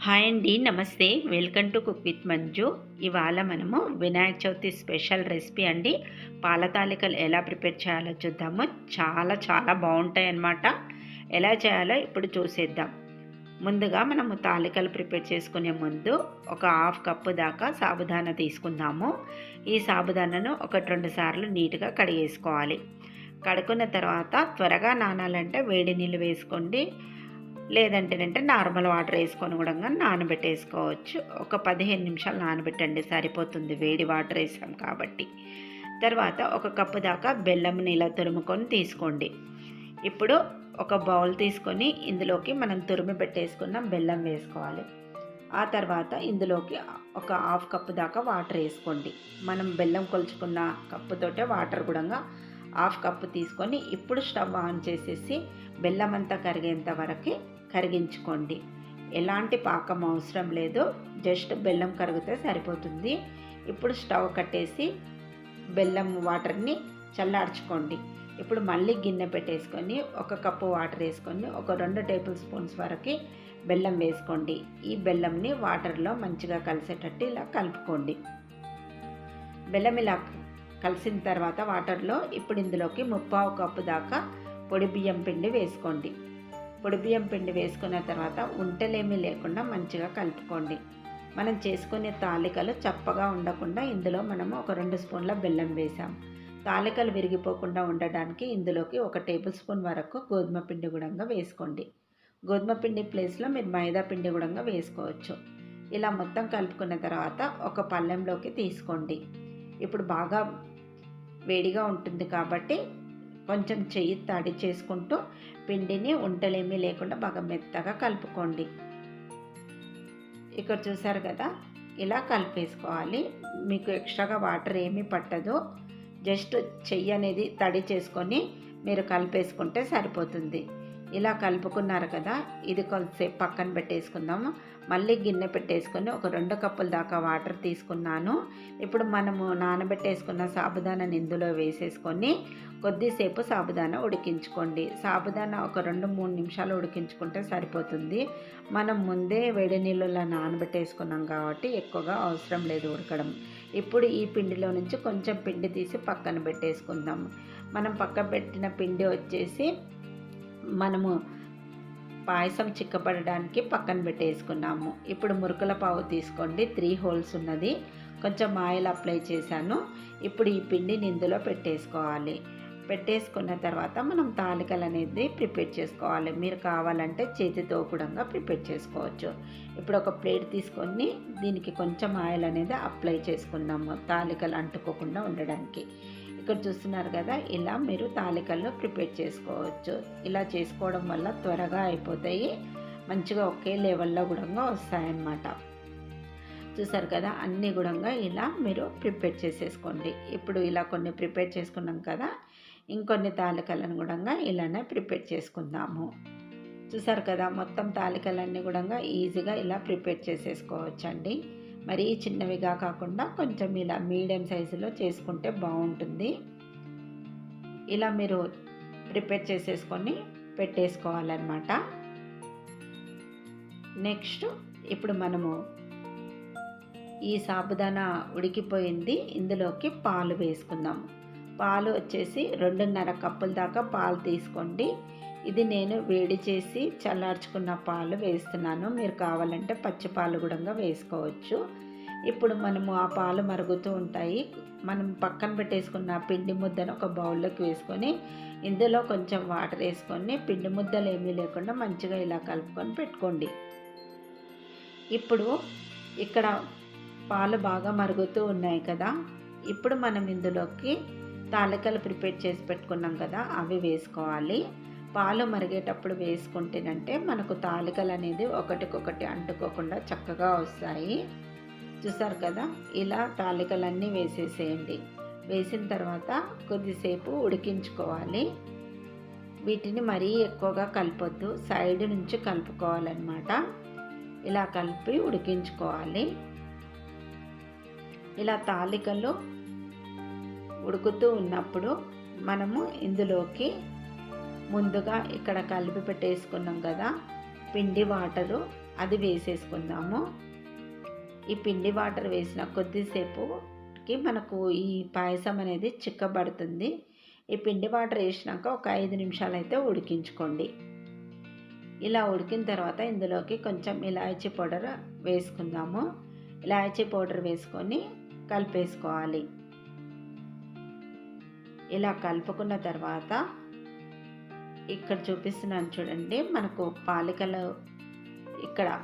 Hi అండి నమస్తే. Welcome to cook with Manju. ఇవాళ మనము వినాయక చవితి స్పెషల్ రెసిపీ అండి. పాల తాలికలు ఎలా ప్రిపేర్ చేయాలో చూద్దాము. చాలా చాలా బాగుంటాయి అన్నమాట. ఎలా చేయాలో ఇప్పుడు చూసేద్దాం. ముందుగా మనము తాలికలు ప్రిపేర్ చేసుకునే ముందు ఒక హాఫ్ కప్పు దాకా సాబుదానా తీసుకుందాము. ఈ సాబుదానాను ఒకటి రెండు సార్లు నీట్గా కడిగేసుకోవాలి. కడుక్కున్న తర్వాత త్వరగా నానాలంటే వేడి నీళ్ళు వేసుకోండి. లేదంటేనంటే నార్మల్ వాటర్ వేసుకొని కూడా నానబెట్టేసుకోవచ్చు. ఒక పదిహేను నిమిషాలు నానబెట్టండి సరిపోతుంది. వేడి వాటర్ వేసాం కాబట్టి. తర్వాత ఒక కప్పు దాకా బెల్లం నీళ్ళ తురుముకొని తీసుకోండి. ఇప్పుడు ఒక బౌల్ తీసుకొని ఇందులోకి మనం తురిమి పెట్టేసుకున్న బెల్లం వేసుకోవాలి. ఆ తర్వాత ఇందులోకి ఒక హాఫ్ కప్పు దాకా వాటర్ వేసుకోండి. మనం బెల్లం కొలుచుకున్న కప్పుతోటే వాటర్ కూడా హాఫ్ కప్పు తీసుకొని ఇప్పుడు స్టవ్ ఆన్ చేసేసి బెల్లం అంతా కరిగేంత వరకు కరిగించుకోండి. ఎలాంటి పాకం అవసరం లేదు జస్ట్ బెల్లం కరిగితే సరిపోతుంది. ఇప్పుడు స్టవ్ కట్టేసి బెల్లం వాటర్ని చల్లార్చుకోండి. ఇప్పుడు మళ్ళీ గిన్నె పెట్టేసుకొని ఒక కప్పు వాటర్ వేసుకొని ఒక రెండు టేబుల్ స్పూన్స్ వరకు బెల్లం వేసుకోండి. ఈ బెల్లంని వాటర్లో మంచిగా కలిసేటట్టు ఇలా కలుపుకోండి. బెల్లం ఇలా కలిసిన తర్వాత వాటర్లో ఇప్పుడు ఇందులోకి ముప్పావు కప్పు దాకా పొడి బియ్యం పిండి వేసుకోండి. పొడి బియ్యం పిండి వేసుకున్న తర్వాత ఉంటలేమీ లేకుండా మంచిగా కలుపుకోండి. మనం చేసుకునే తాలికలు చప్పగా ఉండకుండా ఇందులో మనము ఒక రెండు స్పూన్ల బెల్లం వేసాం. తాలికలు విరిగిపోకుండా ఉండడానికి ఇందులోకి ఒక టేబుల్ స్పూన్ వరకు గోధుమ పిండి గుడంగా వేసుకోండి. గోధుమ పిండి ప్లేస్లో మీరు మైదా పిండి కూడా వేసుకోవచ్చు. ఇలా మొత్తం కలుపుకున్న తర్వాత ఒక పళ్ళెంలోకి తీసుకోండి. ఇప్పుడు బాగా వేడిగా ఉంటుంది కాబట్టి కొంచెం చెయ్యి తడి చేసుకుంటూ పిండిని ఉంటలేమీ లేకుండా బాగా మెత్తగా కలుపుకోండి. ఇక్కడ చూసారు కదా ఇలా కలిపేసుకోవాలి. మీకు ఎక్స్ట్రాగా వాటర్ ఏమీ పట్టదు. జస్ట్ చెయ్యి అనేది తడి చేసుకొని మీరు కలిపేసుకుంటే సరిపోతుంది. ఇలా కలుపుకున్నారు కదా ఇది కొంతసేపు పక్కన పెట్టేసుకుందాము. మళ్ళీ గిన్నె పెట్టేసుకొని ఒక రెండు కప్పుల దాకా వాటర్ తీసుకున్నాను. ఇప్పుడు మనము నానబెట్టేసుకున్న సాబుదానాని ఇందులో వేసేసుకొని కొద్దిసేపు సాబుదానా ఉడికించుకోండి. సాబుదానా ఒక రెండు మూడు నిమిషాలు ఉడికించుకుంటే సరిపోతుంది. మనం ముందే వేడి నీళ్ళలో నానబెట్టేసుకున్నాం కాబట్టి ఎక్కువగా అవసరం లేదు ఉడకడం. ఇప్పుడు ఈ పిండిలో నుంచి కొంచెం పిండి తీసి పక్కన పెట్టేసుకుందాం. మనం పక్క పెట్టిన పిండి వచ్చేసి మనము పాయసం చిక్కపడడానికి పక్కన పెట్టేసుకున్నాము. ఇప్పుడు మురుకుల పావు తీసుకోండి. త్రీ హోల్స్ ఉన్నది. కొంచెం ఆయిల్ అప్లై చేశాను. ఇప్పుడు ఈ పిండిని ఇందులో పెట్టేసుకోవాలి. పెట్టేసుకున్న తర్వాత మనం తాలికలు అనేది ప్రిపేర్ చేసుకోవాలి. మీరు కావాలంటే చేతితో కూడా ప్రిపేర్ చేసుకోవచ్చు. ఇప్పుడు ఒక ప్లేట్ తీసుకొని దీనికి కొంచెం ఆయిల్ అనేది అప్లై చేసుకుందాము తాలికలు అంటుకోకుండా ఉండడానికి. ఇక్కడ చూస్తున్నారు కదా ఇలా మీరు తాలికల్లో ప్రిపేర్ చేసుకోవచ్చు. ఇలా చేసుకోవడం వల్ల త్వరగా అయిపోతాయి. మంచిగా ఒకే లెవెల్లో కూడా వస్తాయన్నమాట. చూసారు కదా అన్నీ కూడా ఇలా మీరు ప్రిపేర్ చేసేసుకోండి. ఇప్పుడు ఇలా కొన్ని ప్రిపేర్ చేసుకున్నాం కదా ఇంకొన్ని తాలికలను కూడా ఇలానే ప్రిపేర్ చేసుకుందాము. చూసారు కదా మొత్తం తాలికలన్నీ కూడా ఈజీగా ఇలా ప్రిపేర్ చేసేసుకోవచ్చండి. మరీ చిన్నవిగా కాకుండా కొంచెం ఇలా మీడియం సైజులో చేసుకుంటే బాగుంటుంది. ఇలా మీరు ప్రిపేర్ చేసేసుకొని పెట్టేసుకోవాలన్నమాట. నెక్స్ట్ ఇప్పుడు మనము ఈ సాబుదానా ఉడికిపోయింది. ఇందులోకి పాలు వేసుకుందాం. పాలు వచ్చేసి రెండున్నర కప్పుల దాకా పాలు తీసుకోండి. ఇది నేను వేడి చేసి చల్లార్చుకున్న పాలు వేస్తున్నాను. మీరు కావాలంటే పచ్చి పాలు కూడా వేసుకోవచ్చు. ఇప్పుడు మనము ఆ పాలు మరుగుతూ ఉంటాయి. మనం పక్కన పెట్టేసుకున్న పిండి ముద్దను ఒక బౌల్లోకి వేసుకొని ఇందులో కొంచెం వాటర్ వేసుకొని పిండి ముద్దలు ఏమీ లేకుండా మంచిగా ఇలా కలుపుకొని పెట్టుకోండి. ఇప్పుడు ఇక్కడ పాలు బాగా మరుగుతూ ఉన్నాయి కదా. ఇప్పుడు మనం ఇందులోకి తాలికలు ప్రిపేర్ చేసి పెట్టుకున్నాం కదా అవి వేసుకోవాలి. పాలు మరిగేటప్పుడు వేసుకుంటేనంటే మనకు తాలికలు అనేది ఒకటికొకటి అంటుకోకుండా చక్కగా వస్తాయి. చూసారు కదా? ఇలా తాలికలన్నీ వేసేసేయండి. వేసిన తర్వాత కొద్దిసేపు ఉడికించుకోవాలి. వీటిని మరీ ఎక్కువగా కలపొద్దు. సైడ్ నుంచి కలుపుకోవాలన్నమాట. ఇలా కలిపి ఉడికించుకోవాలి. ఇలా తాలికలు ఉడుకుతూ ఉన్నప్పుడు మనము ఇందులోకి ముందుగా ఇక్కడ కలిపి పెట్టేసుకున్నాం కదా పిండి వాటరు అది వేసేసుకుందాము. ఈ పిండి వాటర్ వేసిన కొద్దిసేపుకి మనకు ఈ పాయసం అనేది చిక్కబడుతుంది. ఈ పిండి వాటర్ వేసినాక ఒక ఐదు నిమిషాలు అయితే ఉడికించుకోండి. ఇలా ఉడికిన తర్వాత ఇందులోకి కొంచెం ఇలాచీ పౌడర్ వేసుకుందాము. ఇలాచీ పౌడర్ వేసుకొని కలిపేసుకోవాలి. ఇలా కలుపుకున్న తర్వాత ఇక్కడ చూపిస్తున్నాను చూడండి. మనకు పాలికలు ఇక్కడ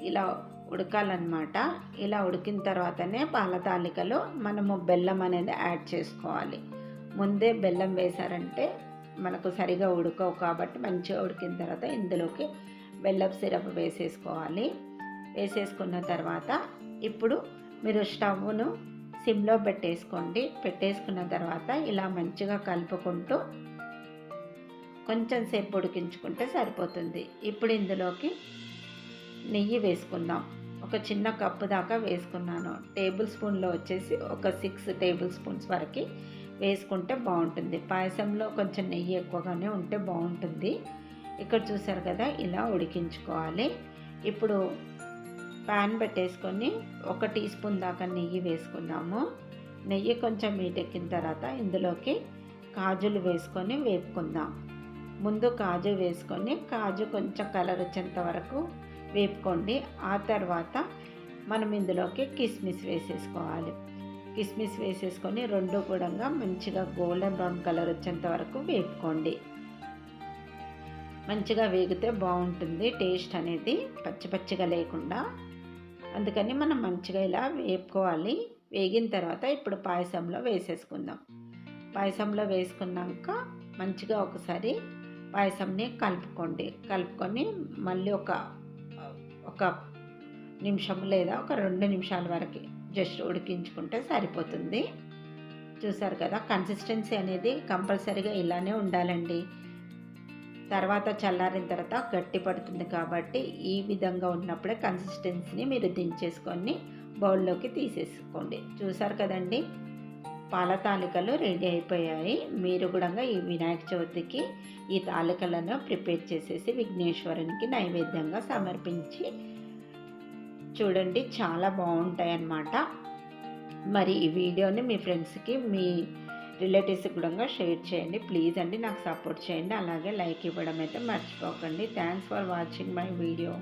ఇలా ఉడకాలన్నమాట. ఇలా ఉడికిన తర్వాతనే పాల తాలికలో మనము బెల్లం అనేది యాడ్ చేసుకోవాలి. ముందే బెల్లం వేశారంటే మనకు సరిగా ఉడకవు కాబట్టి మంచిగా ఉడికిన తర్వాత ఇందులోకి బెల్లం సిరప్ వేసేసుకోవాలి. వేసేసుకున్న తర్వాత ఇప్పుడు మీరు స్టవ్ను సిమ్లో పెట్టేసుకోండి. పెట్టేసుకున్న తర్వాత ఇలా మంచిగా కలుపుకుంటూ కొంచెం సేపు ఉడికించుకుంటే సరిపోతుంది. ఇప్పుడు ఇందులోకి నెయ్యి వేసుకుందాం. ఒక చిన్న కప్పు దాకా వేసుకున్నాను. టేబుల్ స్పూన్లో వచ్చేసి ఒక సిక్స్ టేబుల్ స్పూన్స్ వరకు వేసుకుంటే బాగుంటుంది. పాయసంలో కొంచెం నెయ్యి ఎక్కువగానే ఉంటే బాగుంటుంది. ఇక్కడ చూసారు కదా ఇలా ఉడికించుకోవాలి. ఇప్పుడు ప్యాన్ పెట్టేసుకొని ఒక టీ స్పూన్ దాకా నెయ్యి వేసుకుందాము. నెయ్యి కొంచెం మీటెక్కిన తర్వాత ఇందులోకి కాజులు వేసుకొని వేపుకుందాం. ముందు కాజు వేసుకొని కాజు కొంచెం కలర్ వచ్చేంత వరకు వేపుకోండి. ఆ తర్వాత మనం ఇందులోకి కిస్మిస్ వేసేసుకోవాలి. కిస్మిస్ వేసేసుకొని రెండు కూడా మంచిగా గోల్డెన్ బ్రౌన్ కలర్ వచ్చేంత వరకు వేపుకోండి. మంచిగా వేగితే బాగుంటుంది టేస్ట్ అనేది పచ్చి పచ్చిగా లేకుండా. అందుకని మనం మంచిగా ఇలా వేపుకోవాలి. వేగిన తర్వాత ఇప్పుడు పాయసంలో వేసేసుకుందాం. పాయసంలో వేసుకున్నాక మంచిగా ఒకసారి పాయసంని కలుపుకోండి. కలుపుకొని మళ్ళీ ఒక ఒక నిమిషం లేదా ఒక రెండు నిమిషాల వరకు జస్ట్ ఉడికించుకుంటే సరిపోతుంది. చూసారు కదా కన్సిస్టెన్సీ అనేది కంపల్సరీగా ఇలానే ఉండాలండి. తర్వాత చల్లారిన తర్వాత గట్టి పడుతుంది కాబట్టి ఈ విధంగా ఉన్నప్పుడే కన్సిస్టెన్సీని మీరు దించేసుకొని బౌల్లోకి తీసేసుకోండి. చూసారు కదండి? పాల తాలికలు రెడీ అయిపోయాయి. మీరు కూడా ఈ వినాయక చవితికి ఈ తాలికలను ప్రిపేర్ చేసేసి విఘ్నేశ్వరునికి నైవేద్యంగా సమర్పించి చూడండి చాలా బాగుంటాయి అన్నమాట మరి ఈ వీడియోని మీ ఫ్రెండ్స్కి మీ రిలేటివ్స్ కూడా షేర్ చేయండి. ప్లీజ్ అండి నాకు సపోర్ట్ చేయండి. అలాగే లైక్ ఇవ్వడం అయితే మర్చిపోకండి. Thanks for watching my video.